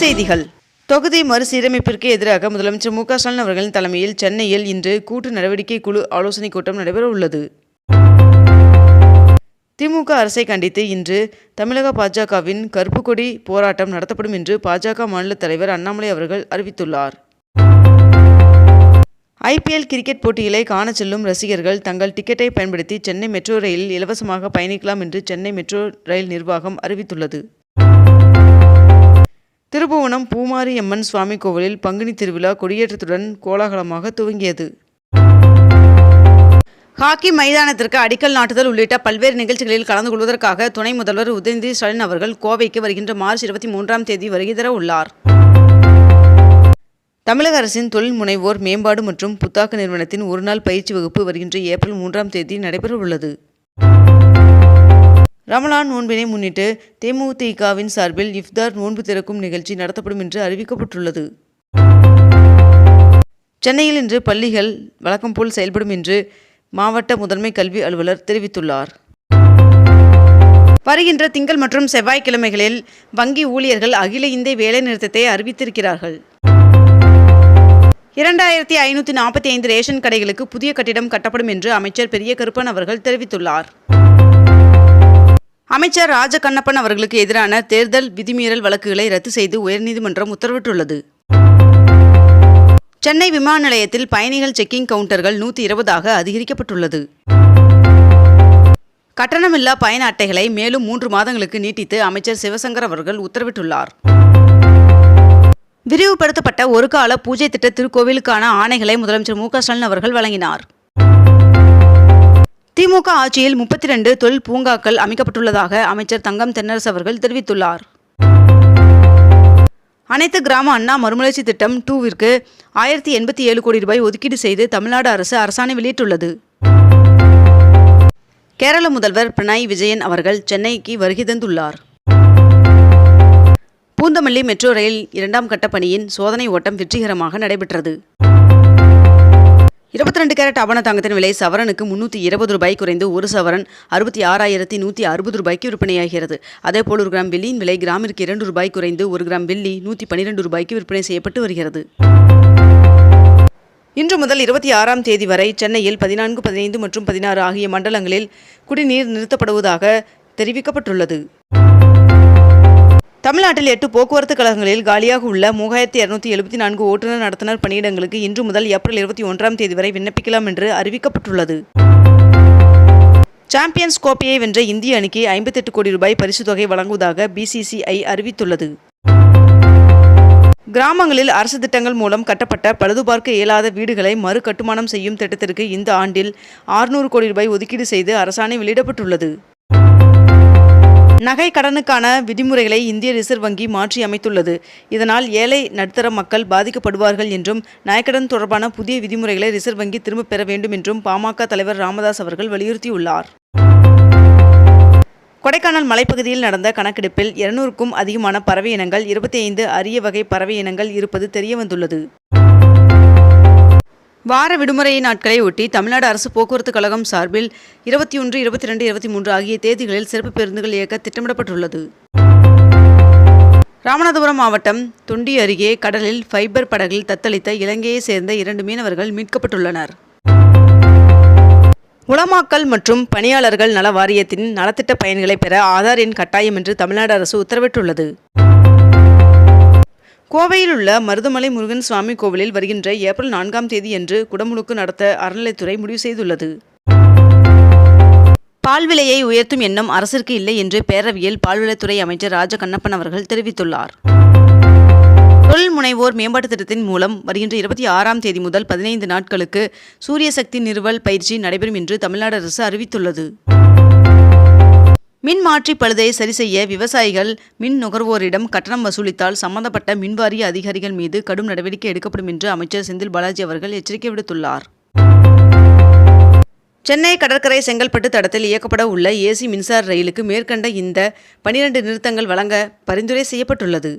செய்திகள். தொகுதி மறுசீரமைப்பிற்கு எதிராக முதலமைச்சர் மு க ஸ்டாலின் அவர்களின் தலைமையில் சென்னையில் இன்று கூட்டு நடவடிக்கை குழு ஆலோசனைக் கூட்டம் நடைபெற உள்ளது திமுக அரசை கண்டித்து இன்று தமிழக பாஜகவின் கருப்பு கொடி போராட்டம் நடத்தப்படும் என்று பாஜக மாநில தலைவர் அண்ணாமலை அவர்கள் அறிவித்துள்ளார். ஐபிஎல் கிரிக்கெட் போட்டிகளை காண செல்லும் ரசிகர்கள் தங்கள் டிக்கெட்டை பயன்படுத்தி சென்னை மெட்ரோ ரயிலில் இலவசமாக பயணிக்கலாம் என்று சென்னை மெட்ரோ ரயில் நிர்வாகம் அறிவித்துள்ளது. திருபுவனம் பூமாரியம்மன் சுவாமி கோவிலில் பங்குனி திருவிழா கொடியேற்றத்துடன் கோலாகலமாக துவங்கியது. ஹாக்கி மைதானத்திற்கு அடிக்கல் நாட்டுதல் உள்ளிட்ட பல்வேறு நிகழ்ச்சிகளில் கலந்து கொள்வதற்காக துணை முதல்வர் உதயநிதி ஸ்டாலின் அவர்கள் கோவைக்கு வருகின்ற மார்ச் இருபத்தி மூன்றாம் தேதி வருகை தர உள்ளார். தமிழக அரசின் தொழில் முனைவோர் மேம்பாடு மற்றும் புத்தாக்க நிறுவனத்தின் ஒருநாள் பயிற்சி வகுப்பு வருகின்ற ஏப்ரல் மூன்றாம் தேதி நடைபெற உள்ளது ரமலான் நோன்பினை முன்னிட்டு தேமுதிகவின் சார்பில் இஃப்தார் நோன்பு திறக்கும் நிகழ்ச்சி நடத்தப்படும் என்று அறிவிக்கப்பட்டுள்ளது. சென்னையில் இன்று பள்ளிகள் வழக்கம் போல் செயல்படும் என்று மாவட்ட முதன்மை கல்வி அலுவலர் தெரிவித்துள்ளார். வருகின்ற திங்கள் மற்றும் செவ்வாய்க்கிழமைகளில் வங்கி ஊழியர்கள் அகில இந்திய வேலைநிறுத்தத்தை அறிவித்திருக்கிறார்கள். இரண்டாயிரத்தி ஐநூற்றி நாற்பத்தி ஐந்து ரேஷன் கடைகளுக்கு புதிய கட்டிடம் கட்டப்படும் என்று அமைச்சர் பெரிய கருப்பன் அவர்கள் தெரிவித்துள்ளார். அமைச்சர் ராஜகண்ணப்பன் அவர்களுக்கு எதிரான தேர்தல் விதிமீறல் வழக்குகளை ரத்து செய்து உயர்நீதிமன்றம் உத்தரவிட்டுள்ளது. சென்னை விமான நிலையத்தில் பயணிகள் செக்கிங் கவுண்டர்கள் நூற்றி இருபதாக அதிகரிக்கப்பட்டுள்ளது. கட்டணமில்லா பயண அட்டைகளை மேலும் மூன்று மாதங்களுக்கு நீட்டித்து அமைச்சர் சிவசங்கர் அவர்கள் உத்தரவிட்டுள்ளார். விரிவுபடுத்தப்பட்ட ஒரு கால பூஜை திட்ட திருக்கோவிலுக்கான ஆணைகளை முதலமைச்சர் மு க ஸ்டாலின் அவர்கள் வழங்கினார். திமுக ஆட்சியில் முப்பத்தி ரெண்டு தொழில் பூங்காக்கள் அமைக்கப்பட்டுள்ளதாக அமைச்சர் தங்கம் தென்னரசு அவர்கள் தெரிவித்துள்ளார். அனைத்து கிராம அண்ணா மறுமலர்ச்சி திட்டம் டூவிற்கு ஆயிரத்தி எண்பத்தி ஏழு கோடி ரூபாய் ஒதுக்கீடு செய்து தமிழ்நாடு அரசு அரசாணை வெளியிட்டுள்ளது. கேரள முதல்வர் பினராயி விஜயன் அவர்கள் சென்னைக்கு வருகை தந்துள்ளார். பூந்தமல்லி மெட்ரோ ரயில் இரண்டாம் கட்ட பணியின் சோதனை ஓட்டம் வெற்றிகரமாக நடைபெற்றது. இருபத்தி ரெண்டு கேரட் ஆபண தங்கத்தின் விலை சவரனுக்கு முன்னூற்றி இருபது ரூபாய் குறைந்து ஒரு சவரன் அறுபத்தி ஆறாயிரத்தி நூற்றி அறுபது ரூபாய்க்கு விற்பனையாகிறது. அதேபோல் ஒரு கிராம் வெள்ளியின் விலை கிராமிற்கு இரண்டு ரூபாய் குறைந்து ஒரு கிராம் வெள்ளி நூற்றி பன்னிரெண்டு ரூபாய்க்கு விற்பனை செய்யப்பட்டு வருகிறது. இன்று முதல் இருபத்தி ஆறாம் தேதி வரை சென்னையில் பதினான்கு பதினைந்து மற்றும் பதினாறு ஆகிய மண்டலங்களில் குடிநீர் நிறுத்தப்படுவதாக தெரிவிக்கப்பட்டுள்ளது. தமிழ்நாட்டில் எட்டு போக்குவரத்து கழகங்களில் காலியாக உள்ள மூவாயிரத்தி இரநூத்தி எழுபத்தி நான்கு ஓட்டுநர் நடத்துனர் பணியிடங்களுக்கு இன்று முதல் ஏப்ரல் இருபத்தி ஒன்றாம் தேதி வரை விண்ணப்பிக்கலாம் என்று அறிவிக்கப்பட்டுள்ளது. சாம்பியன்ஸ் கோப்பையை வென்ற இந்திய அணிக்கு ஐம்பத்தெட்டு கோடி ரூபாய் பரிசுத் தொகை வழங்குவதாக பிசிசிஐ அறிவித்துள்ளது. கிராமங்களில் அரசு திட்டங்கள் மூலம் கட்டப்பட்ட பழுதுபார்க்க இயலாத வீடுகளை மறு கட்டுமானம் செய்யும் திட்டத்திற்கு இந்த ஆண்டில் ஆறுநூறு கோடி ரூபாய் ஒதுக்கீடு செய்து அரசாணை வெளியிடப்பட்டுள்ளது. நகை கடனுக்கான விதிமுறைகளை இந்திய ரிசர்வ் வங்கி மாற்றி அமைத்துள்ளது. இதனால் ஏழை நடுத்தர மக்கள் பாதிக்கப்படுவார்கள் என்றும் நகைக்கடன் தொடர்பான புதிய விதிமுறைகளை ரிசர்வ் வங்கி திரும்பப் பெற வேண்டும் என்றும் பாமக தலைவர் ராமதாஸ் அவர்கள் வலியுறுத்தியுள்ளார். கொடைக்கானல் மலைப்பகுதியில் நடந்த கணக்கெடுப்பில் இருநூறுக்கும் அதிகமான பறவை இனங்கள் இருபத்தி ஐந்து அரிய வகை பறவை இனங்கள் இருப்பது தெரியவந்துள்ளது. வார விடுமுறை நாட்களை ஒட்டி தமிழ்நாடு அரசு போக்குவரத்து கழகம் சார்பில் இருபத்தி ஒன்று இருபத்தி ரெண்டு இருபத்தி மூன்று ஆகிய தேதிகளில் சிறப்பு பேருந்துகள் இயக்க திட்டமிடப்பட்டுள்ளது. ராமநாதபுரம் மாவட்டம் தொண்டி அருகே கடலில் ஃபைபர் படகில் தத்தளித்த இலங்கையை சேர்ந்த இரண்டு மீனவர்கள் மீட்கப்பட்டுள்ளனர். உளமாக்கல் மற்றும் பணியாளர்கள் நல வாரியத்தின் நலத்திட்ட பயன்களை பெற ஆதார் எண் கட்டாயம் என்று தமிழ்நாடு அரசு உத்தரவிட்டுள்ளது. கோவையில் உள்ள மருதமலை முருகன் சுவாமி கோவிலில் வருகின்ற ஏப்ரல் நான்காம் தேதியன்று குடமுழுக்கு நடத்த அறநிலைத்துறை முடிவு செய்துள்ளது. பால் விலையை உயர்த்தும் எண்ணம் அரசிற்கு இல்லை என்று பேரவையில் பால்விலைத்துறை அமைச்சர் ராஜ கண்ணப்பன் அவர்கள் தெரிவித்துள்ளார். தொழில் முனைவோர் மேம்பாட்டுத் திட்டத்தின் மூலம் வருகின்ற இருபத்தி ஆறாம் தேதி முதல் பதினைந்து நாட்களுக்கு சூரிய சக்தி நிறுவல் பயிற்சி நடைபெறும் என்று தமிழ்நாடு அரசு அறிவித்துள்ளது. மின் மாற்றி பழுதை சரிசெய்ய விவசாயிகள் மின் நுகர்வோரிடம் கட்டணம் வசூலித்தால் சம்பந்தப்பட்ட மின்வாரிய அதிகாரிகள் மீது கடும் நடவடிக்கை எடுக்கப்படும் என்று அமைச்சர் செந்தில் பாலாஜி அவர்கள் எச்சரிக்கை விடுத்துள்ளார். சென்னை கடற்கரை செங்கல்பட்டு தடத்தில் இயக்கப்பட உள்ள ஏசி மின்சார ரயிலுக்கு மேற்கண்ட இந்த பனிரெண்டு நிறுத்தங்கள் வழங்க பரிந்துரை செய்யப்பட்டுள்ளது.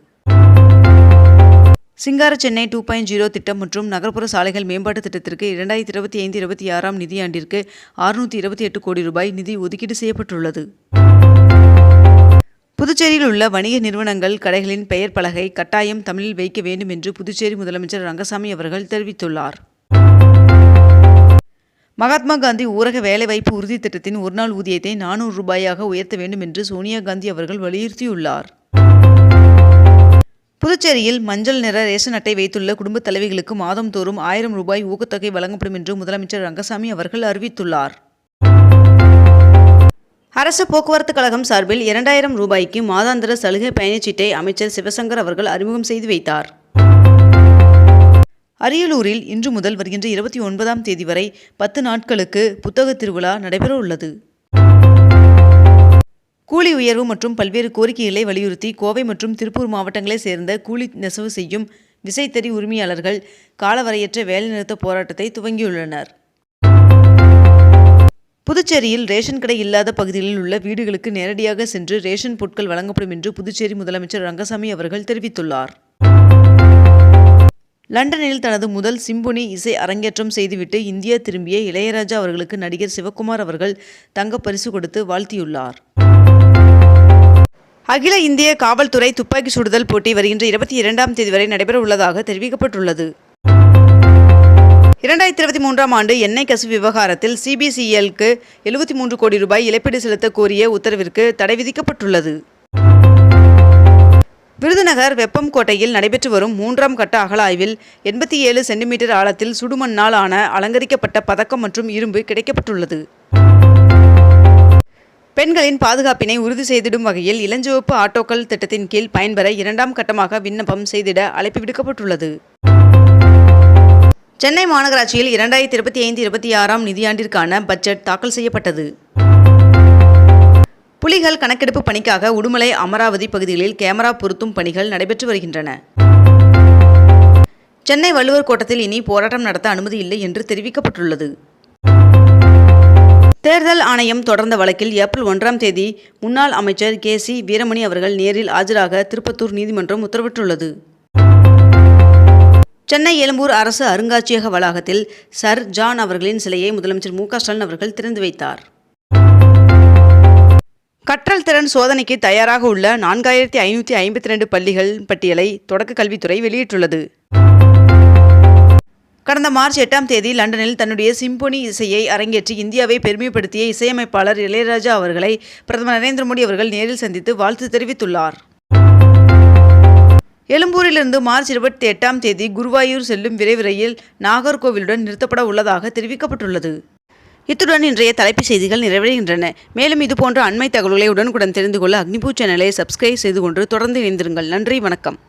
சிங்கார சென்னை டூ பாயிண்ட் ஜீரோ திட்டம் மற்றும் நகர்ப்புற சாலைகள் மேம்பாட்டு திட்டத்திற்கு இரண்டாயிரத்தி இருபத்தி ஐந்து இருபத்தி ஆறாம் நிதியாண்டிற்கு அறுநூற்றி இருபத்தி எட்டு கோடி ரூபாய் நிதி ஒதுக்கீடு செய்யப்பட்டுள்ளது. புதுச்சேரியில் உள்ள வணிக நிறுவனங்கள் கடைகளின் பெயர் பலகை கட்டாயம் தமிழில் வைக்க வேண்டும் என்று புதுச்சேரி முதலமைச்சர் ரங்கசாமி அவர்கள் தெரிவித்துள்ளார். மகாத்மா காந்தி ஊரக வேலைவாய்ப்பு உறுதி திட்டத்தின் ஒருநாள் ஊதியத்தை நானூறு ரூபாயாக உயர்த்த வேண்டும் என்று சோனியா காந்தி அவர்கள் வலியுறுத்தியுள்ளார். புதுச்சேரியில் மஞ்சள் நிற ரேஷன் அட்டை வைத்துள்ள குடும்பத் தலைவிகளுக்கு மாதந்தோறும் ஆயிரம் ரூபாய் ஊக்கத்தொகை வழங்கப்படும் என்று முதலமைச்சர் ரங்கசாமி அவர்கள் அறிவித்துள்ளார். அரசு போக்குவரத்து கழகம் சார்பில் இரண்டாயிரம் ரூபாய்க்கு மாதாந்திர சலுகை பயணச்சீட்டை அமைச்சர் சிவசங்கர் அவர்கள் அறிமுகம் செய்து வைத்தார். அரியலூரில் இன்று முதல் வருகின்ற இருபத்தி ஒன்பதாம் தேதி வரை பத்து நாட்களுக்கு புத்தக திருவிழா நடைபெற உள்ளது. கூலி உயர்வு மற்றும் பல்வேறு கோரிக்கைகளை வலியுறுத்தி கோவை மற்றும் திருப்பூர் மாவட்டங்களைச் சேர்ந்த கூலி நெசவு செய்யும் விசைத்தறி உரிமையாளர்கள் காலவரையற்ற வேலைநிறுத்த போராட்டத்தை துவங்கியுள்ளனர். புதுச்சேரியில் ரேஷன் கடை இல்லாத பகுதிகளில் உள்ள வீடுகளுக்கு நேரடியாக சென்று ரேஷன் பொருட்கள் வழங்கப்படும் என்று புதுச்சேரி முதலமைச்சர் ரங்கசாமி அவர்கள் தெரிவித்துள்ளார். லண்டனில் தனது முதல் சிம்பொனி இசை அரங்கேற்றம் செய்துவிட்டு இந்தியா திரும்பிய இளையராஜா அவர்களுக்கு நடிகர் சிவகுமார் அவர்கள் தங்கப் பரிசு கொடுத்து வாழ்த்தியுள்ளார். அகில இந்திய காவல்துறை துப்பாக்கி சுடுதல் போட்டி வருகின்ற இருபத்தி இரண்டாம் தேதி வரை நடைபெற உள்ளதாக தெரிவிக்கப்பட்டுள்ளது. இரண்டாயிரத்தி இருபத்தி மூன்றாம் ஆண்டு எண்ணெய் கசிவு விவகாரத்தில் சிபிசிஎல்க்கு எழுபத்தி மூன்று கோடி ரூபாய் இழப்பீடு செலுத்த கோரிய உத்தரவிற்கு தடை விதிக்கப்பட்டுள்ளது. விருதுநகர் வெப்பம் கோட்டையில் நடைபெற்று வரும் மூன்றாம் கட்ட அகழாய்வில் எண்பத்தி ஏழு சென்டிமீட்டர் ஆழத்தில் சுடுமண்ணால் ஆன அலங்கரிக்கப்பட்ட பதக்கம் மற்றும் இரும்பு கிடைக்கப்பட்டுள்ளது. பெண்களின் பாதுகாப்பினை உறுதி செய்திடும் வகையில் இளஞ்சிவப்பு ஆட்டோக்கள் திட்டத்தின் கீழ் பயன்பெற இரண்டாம் கட்டமாக விண்ணப்பம் செய்திட அழைப்பு விடுக்கப்பட்டுள்ளது. சென்னை மாநகராட்சியில் இரண்டாயிரத்தி இருபத்தி ஐந்து இருபத்தி ஆறாம் நிதியாண்டிற்கான பட்ஜெட் தாக்கல் செய்யப்பட்டது. புலிகள் கணக்கெடுப்பு பணிக்காக உடுமலை அமராவதி பகுதிகளில் கேமரா பொருத்தும் பணிகள் நடைபெற்று வருகின்றன. சென்னை வள்ளுவர் கோட்டத்தில் இனி போராட்டம் நடத்த அனுமதி இல்லை என்று தெரிவிக்கப்பட்டுள்ளது. தேர்தல் ஆணையம் தொடர்ந்த வழக்கில் ஏப்ரல் ஒன்றாம் தேதி முன்னாள் அமைச்சர் கே சி வீரமணி அவர்கள் நேரில் ஆஜராக திருப்பத்தூர் நீதிமன்றம் உத்தரவிட்டுள்ளது. சென்னை எழும்பூர் அரசு அருங்காட்சியக வளாகத்தில் சர் ஜான் அவர்களின் சிலையை முதலமைச்சர் மு ஸ்டாலின் அவர்கள் திறந்து வைத்தார். கற்றல் திறன் சோதனைக்கு தயாராக உள்ள நான்காயிரத்தி ஐநூற்றி ஐம்பத்தி ரெண்டு பள்ளிகள் பட்டியலை தொடக்க கல்வித்துறை வெளியிட்டுள்ளது. கடந்த மார்ச் எட்டாம் தேதி லண்டனில் தன்னுடைய சிம்பொனி இசையை அரங்கேற்றி இந்தியாவை பெருமைப்படுத்திய இசையமைப்பாளர் இளையராஜா அவர்களை பிரதமர் நரேந்திர மோடி அவர்கள் நேரில் சந்தித்து வாழ்த்து தெரிவித்துள்ளார். எழும்பூரிலிருந்து மார்ச் இருபத்தி எட்டாம் தேதி குருவாயூர் செல்லும் விரைவு ரயில் நாகர்கோவிலுடன் நிறுத்தப்பட உள்ளதாக தெரிவிக்கப்பட்டுள்ளது. இத்துடன் இன்றைய தலைப்புச் செய்திகள் நிறைவடைகின்றன. மேலும் இதுபோன்ற அண்மை தகவல்களை உடனுக்குடன் தெரிந்து கொள்ள அக்னிபூ சேனலை சப்ஸ்கிரைப் செய்து கொண்டு தொடர்ந்து இணைந்திருங்கள். நன்றி வணக்கம்.